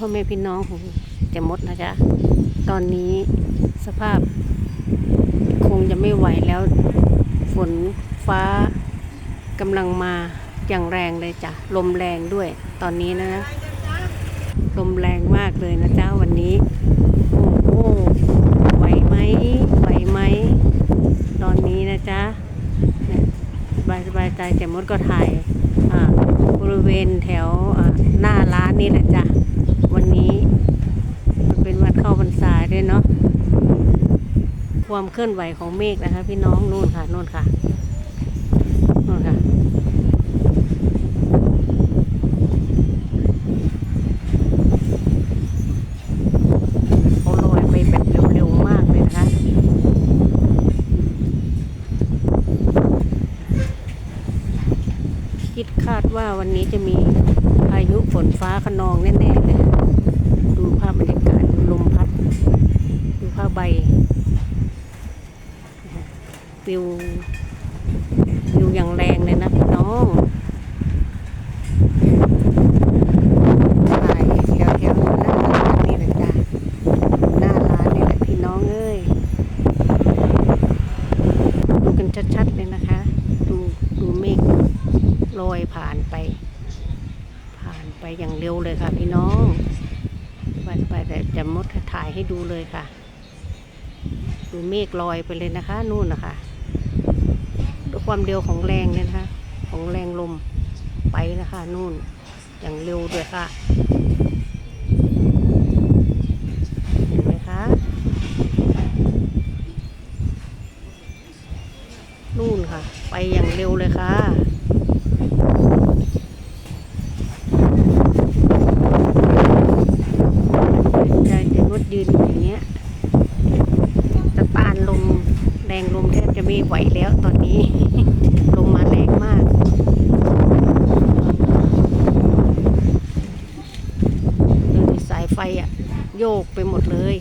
พ่อแม่พี่น้องของเจะมดนะจ๊ะ ตอนนี้สภาพคงจะไม่ไหวแล้ว ฝนฟ้ากำลังมาอย่างแรงเลยจ้ะ ลมแรงด้วย ตอนนี้นะนะลมแรงมากเลยนะจ๊ะวันนี้ โอ้โหไหวไหมไหวไหม ตอนนี้นะจ๊ะสบายสบายใจเจะมดก็ถ่ายบริเวณแถวหน้าร้านนี่แหละจ้ะ เป็นวันเข้าพรรษาด้วยเนาะความเคลื่อนไหวของเมฆนะคะ พี่น้องนู่นค่ะนู่นค่ะนู่นค่ะ เขาลอยไปแบบเร็วๆมากเลยนะคะ คิดคาดว่าวันนี้จะมีพายุฝนฟ้าขนองแน่ๆเลยดูภาพบรรยากาศ ลมพัด ดูผ้าใบปิวปิวอย่างแรงเลยนะพี่น้องถ่ายแถวแถวๆหน้าร้านนี่แหละจ้ะหน้าร้านนี่แหละพี่น้องเอ้ย ดูกันชัดๆเลยนะคะ ดูดูเมฆลอยผ่านไป ผ่านไปอย่างเร็วเลยค่ะพี่น้องไปไป มมดถ่ายให้ดูเลยค่ะ ดูเมฆลอยไปเลยนะคะ นู่นนะคะด้วยความเร็วของแรงเนี่ยนะคะ ของแรงลมไปนะคะ นู่นอย่างเร็วด้วยค่ะ เห็นไหมคะ นู่นค่ะ ไปอย่างเร็วเลยค่ะ จะจะงดยืนอยู่อย่างเงี้ยจะต้านลมแรงลมแทบจะ ไหวแล้วตอนนี้ ลมมาแรงมากดูสายไฟอะโยกไปหมดเลย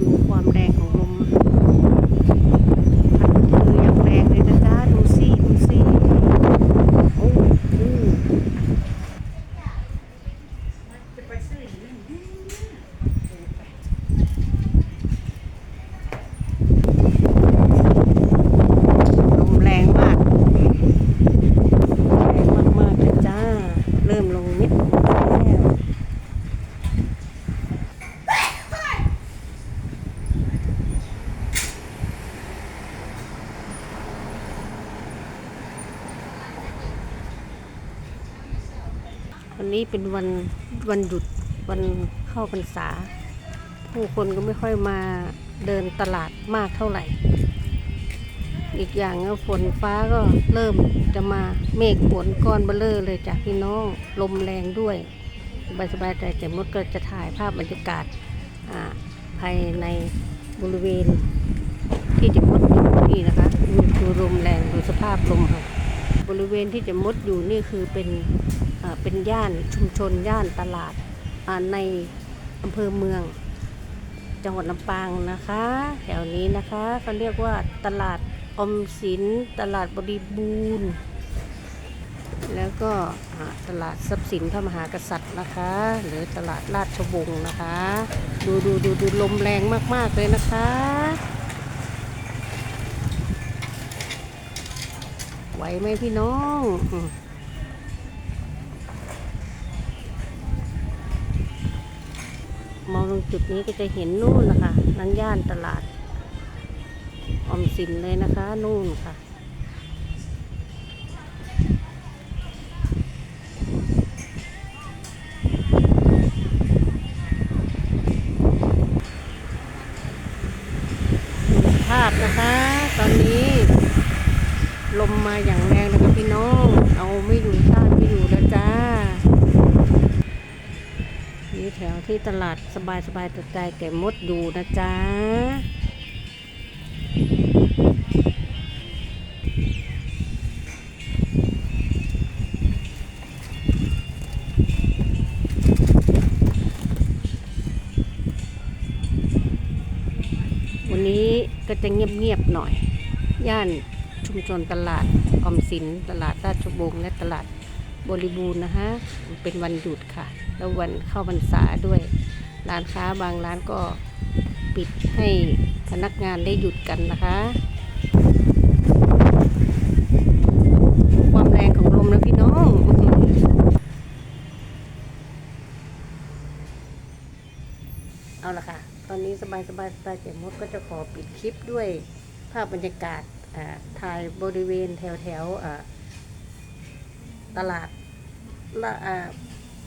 ดูความแรงของลมพัดคืออย่างแรงเลยนะจ๊ะดูสิดูสิโอ้โหลมแรงมาก แรงมากๆเลยจ้า เริ่มลงเม็ดแล้ว วันนี้เป็นวันวันหยุดวันเข้าพรรษา ผู้คนก็ไม่ค่อยมาเดินตลาดมากเท่าไหร่ อีกอย่างก็ฝนฟ้าก็เริ่มจะมาเมฆฝนก้อนเบลอเลยจากพี่น้องลมแรงด้วยสบายสบายๆใจแต่มดก็จะถ่ายภาพบรรยากาศภายในบริเวณที่จะมดอยู่นี่นะคะดูดูลมแรงดูสภาพลมค่ะบริเวณที่จะมดอยู่นี่คือเป็น เป็นย่านชุมชนย่านตลาดในอำเภอเมือง จังหวัดลำปางนะคะ แถวนี้นะคะเขาเรียกว่าตลาดอมสินตลาดบริบูรณ์แล้วก็ตลาดทรัพย์สินพระมหากษัตริย์นะคะ หรือตลาดราชวงศ์นะคะ ดูดูดูดูลมแรงมากๆเลยนะคะ ไหวไหมพี่น้อง มองตรงจุดนี้ก็จะเห็นนู่นนะคะนั่นย่านตลาดออมสินเลยนะคะ นู่นค่ะ ภาพนะคะ ตอนนี้ลมมาอย่างแร ที่ตลาดสบายสบายใจแก่มดดูนะจ๊ะวันนี้ก็จะเงียบๆหน่อย ย่านชุมชนตลาดอมสิน ตลาดราชบงและตลาด บริบูรณ์นะคะ เป็นวันหยุดค่ะ แล้ววันเข้าพรรษาด้วย ร้านค้าบางร้านก็ปิดให้พนักงานได้หยุดกันนะคะ ความแรงของลมนะพี่น้องเอาละค่ะ ตอนนี้สบายสบายสไตล์เจมดก็จะขอปิดคลิปด้วยภาพบรรยากาศถ่ายบริเวณแถวแถวๆอ่า ตลาดละ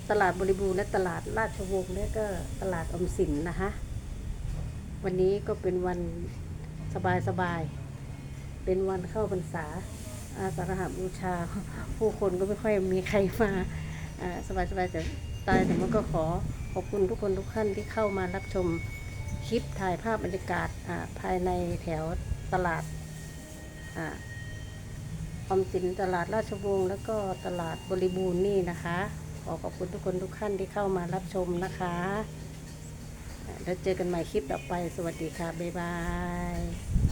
ตลาดบริบูรณ์และตลาดราชวงศ์และก็ตลาดอมสินนะคะวันนี้ก็เป็นวันสบายสบายๆเป็นวันเข้าพรรษาอาสาฬหบูชา ผู้คนก็ไม่ค่อยมีใครมาสบายสบายๆแต่ตายแต่มันก็ขอขอบคุณทุกคนทุกท่านที่เข้ามารับชมคลิปถ่ายภาพบรรยากาศภายในแถวตลาด ออมสินตลาดราชวงศ์แล้วก็ตลาดบริบูรณ์นี่นะคะ ขอขอบคุณทุกคนทุกท่านที่เข้ามารับชมนะคะแล้วเจอกันใหม่คลิปต่อไป สวัสดีค่ะ บ๊ายบาย